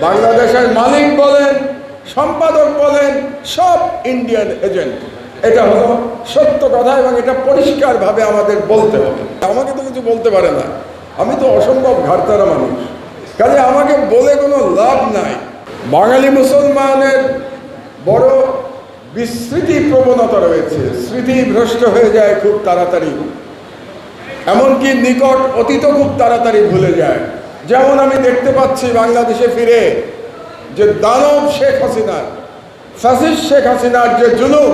বাংলাদেশের মালিক বলেন, সম্পাদক বলেন, সব ইন্ডিয়ান এজেন্ট এটা হলো সত্য কথা এবং এটা পরিষ্কারভাবে আমাদের বলতে হবে। আমাকে তো কিছু বলতে পারে না। আমি তো অসম্ভব ঘাটতারা মানুষ। কাজে আমাকে বলে কোনো লাভ নাই। বাঙালি মুসলমানের বড় বিস্মৃতি প্রবণতা রয়েছে। স্মৃতি ভ্রষ্ট হয়ে যায় খুব তাড়াতাড়ি। এমনকি নিকট অতীত খুব তাড়াতাড়ি ভুলে যায়। যেমন আমি দেখতে পাচ্ছি বাংলাদেশে ফিরে যে দানব শেখ হাসিনার ফ্যাসিস শেখ হাসিনার যে জুলুম,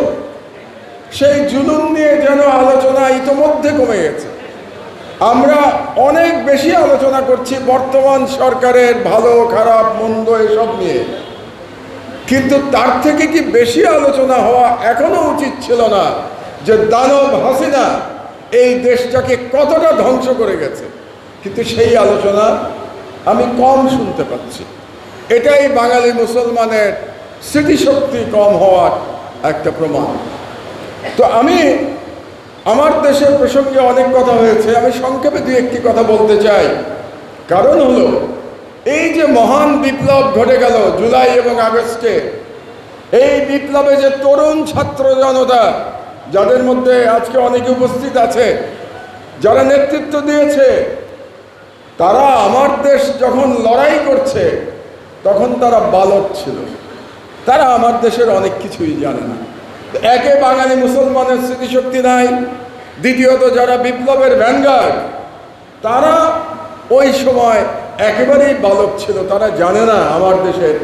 সেই জুলুম নিয়ে যেন আলোচনা ইতোমধ্যে কমে গেছে। আমরা অনেক বেশি আলোচনা করছি বর্তমান সরকারের ভালো, খারাপ, মন্দ এসব নিয়ে। কিন্তু তার থেকে কি বেশি আলোচনা হওয়া এখনও উচিত ছিল না যে দানব হাসিনা এই দেশটাকে কতটা ধ্বংস করে গেছে? কিন্তু সেই আলোচনা আমি কম শুনতে পাচ্ছি। এটাই বাঙালি মুসলমানের স্মৃতিশক্তি কম হওয়ার একটা প্রমাণ। তো আমি, আমার দেশের প্রসঙ্গে অনেক কথা হয়েছে, আমি সংক্ষেপে দুই একটি কথা বলতে চাই। কারণ হলো, এই যে মহান বিপ্লব ঘটে গেল জুলাই এবং আগস্টে, এই বিপ্লবে যে তরুণ ছাত্র জনতা, যাদের মধ্যে আজকে অনেকে উপস্থিত আছে, যারা নেতৃত্ব দিয়েছে তারা আমার দেশ যখন লড়াই করছে, তখন তারা বালক ছিল। তারা আমার দেশের অনেক কিছুই জানে না। একে বাঙালি মুসলমানের স্মৃতিশক্তি নাই, দ্বিতীয়ত যারা বিপ্লবের ভ্যানগার্ড তারা ওই সময় একেবারেই বালক ছিল। তারা জানে না আমার দেশের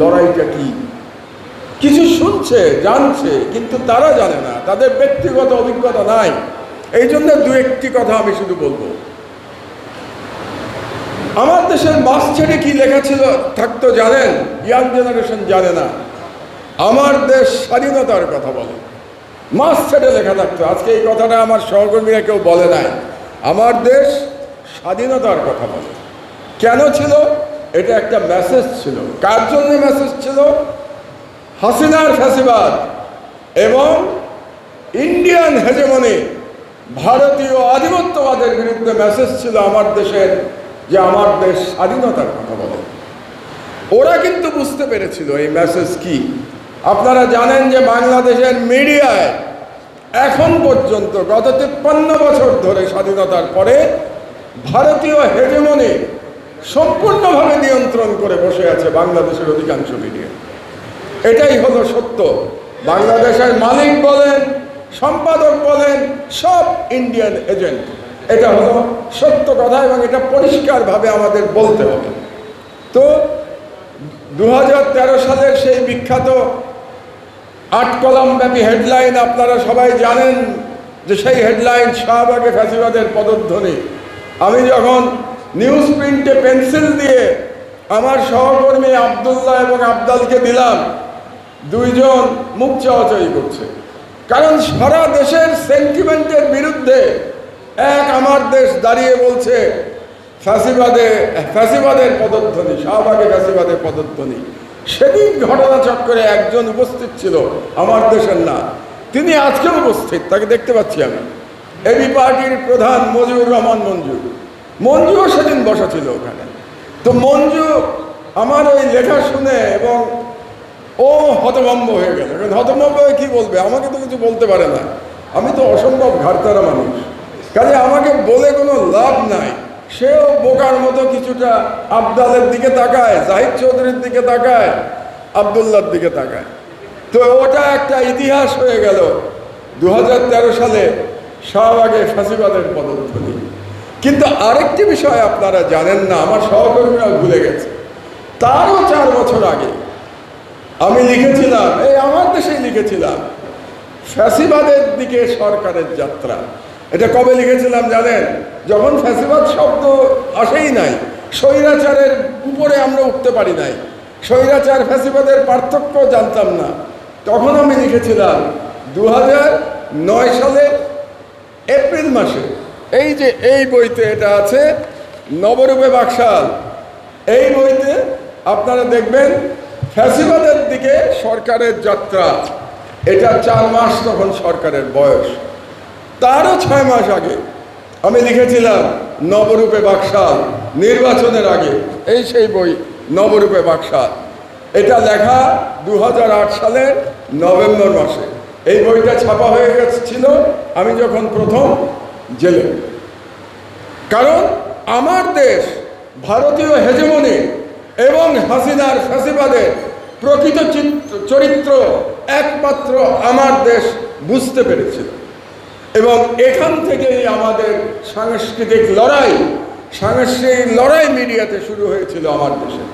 লড়াইটা কি। কিছু শুনছে, জানছে, কিন্তু তারা জানে না। তাদের ব্যক্তিগত অভিজ্ঞতা নাই। এই জন্য দু একটি কথা আমি শুধু বলব। আমার দেশের মাস ছেড়ে কি লেখা ছিল থাকতো জানেন, ইয়াং জেনারেশন জানে না। আমার দেশ স্বাধীনতার কথা বলে। মাস ছেড়ে লেখা থাকতো। আজকে এই কথাটা আমার সহকর্মীরা কেউ বলে নাই। আমার দেশ স্বাধীনতার কথা বলে। কেন ছিল? এটা একটা মেসেজ ছিল। কার জন্য মেসেজ ছিল? হাসিনার ফ্যাসিবাদ এবং ইন্ডিয়ান হেজেমনি, ভারতীয় আধিপত্যবাদের বিরুদ্ধে মেসেজ ছিল আমার দেশের যে আমার দেশ স্বাধীনতার কথা বলে। ওরা কিন্তু বুঝতে পেরেছিল এই মেসেজ কি। আপনারা জানেন যে বাংলাদেশের মিডিয়ায় এখন পর্যন্ত গত তিপ্পান্ন বছর ধরে স্বাধীনতার পরে ভারতীয় হেজেমনি সম্পূর্ণভাবে নিয়ন্ত্রণ করে বসে আছে বাংলাদেশের অধিকাংশ মিডিয়া। এটাই হলো সত্য। বাংলাদেশের মালিক বলেন, সম্পাদক বলেন, সব ইন্ডিয়ান এজেন্ট এটা হলো সত্য কথা এবং এটা পরিষ্কারভাবে আমাদের বলতে হবে। তো দু হাজার তেরো সালের সেই বিখ্যাত আট কলাম ব্যাপী হেডলাইন আপনারা সবাই জানেন যে সেই হেডলাইন শাহবাগে ফ্যাসিবাদের পদধ্বনি। আমি যখন নিউজ প্রিন্টে পেন্সিল দিয়ে আমার সহকর্মী আবদুল্লাহ এবং আবদালকে দিলাম, দুইজন মুখ চাওয়াচাই করছে। কারণ সারা দেশের সেন্টিমেন্টের বিরুদ্ধে এক আমার দেশ দাঁড়িয়ে বলছে, ফ্যাসিবাদে, ফ্যাসিবাদের পদধ্বনি, শাহবাগে ফ্যাসিবাদের পদধ্বনি। সেদিন ঘটনাচক্রে একজন উপস্থিত ছিল, আমার দেশের না। তিনি আজকেও উপস্থিত, তাকে দেখতে পাচ্ছি আমি। এবি পার্টির প্রধান মজিবুর রহমান মঞ্জু। মঞ্জুও সেদিন বসা ছিল ওখানে। তো মঞ্জু আমার ওই লেখা শুনে এবং ও হতভম্ব হয়ে গেল। হতভম্ব হয়ে কী বলবে? আমাকে তো কিছু বলতে পারে না। আমি তো অসম্ভব ঘাটতারা মানুষ। কাজে আমাকে বলে কোনো লাভ নাই। সেও বোকার মতো কিছুটা আবদালের দিকে তাকায়, জাহিদ চৌধুরীর দিকে তাকায় আবদুল্লার দিকে তাকায়। তো ওটা একটা ইতিহাস হয়ে গেল। দু হাজার তেরো সালে শাহবাগে ফাঁসিবাদের পদধ্বনি। কিন্তু আরেকটি বিষয় আপনারা জানেন না, আমার সহকর্মীরা ভুলে গেছে। তারও চার বছর আগে আমি লিখেছিলাম, এই আমার দেশেই লিখেছিলাম ফ্যাসিবাদের দিকে সরকারের যাত্রা। এটা কবে লিখেছিলাম জানেন? যখন ফ্যাসিবাদ শব্দ আসেই নাই, স্বৈরাচারের উপরে আমরা উঠতে পারি নাই, স্বৈরাচার ফ্যাসিবাদের পার্থক্য জানতাম না। তখন আমি লিখেছিলাম দু নয় সালে এপ্রিল মাসে, এই যে এই বইতে এটা আছে, নবরূপে বাকশাল, এই বইতে আপনারা দেখবেন ফ্যাসিবাদের দিকে সরকারের যাত্রা, এটা চার মাস তখন সরকারের বয়স। তারও ছয় মাস আগে আমি লিখেছিলাম নবরূপে বাকশাল, নির্বাচনের আগে, এই সেই বই, নবরূপে বাক্সার এটা লেখা দু হাজার আট সালের নভেম্বর মাসে। এই বইটা ছাপা হয়ে গেছিল আমি যখন প্রথম জেলে। কারণ আমার দেশ ভারতীয় হেজমনি এবং হাসিনার ফাঁসিবাদের প্রকৃত চরিত্র একমাত্র আমার দেশ বুঝতে পেরেছিল। এবং এখান থেকেই আমাদের সাংস্কৃতিক লড়াই সাংস্কৃতিক লড়াই মিডিয়াতে শুরু হয়েছিল আমার দেশে।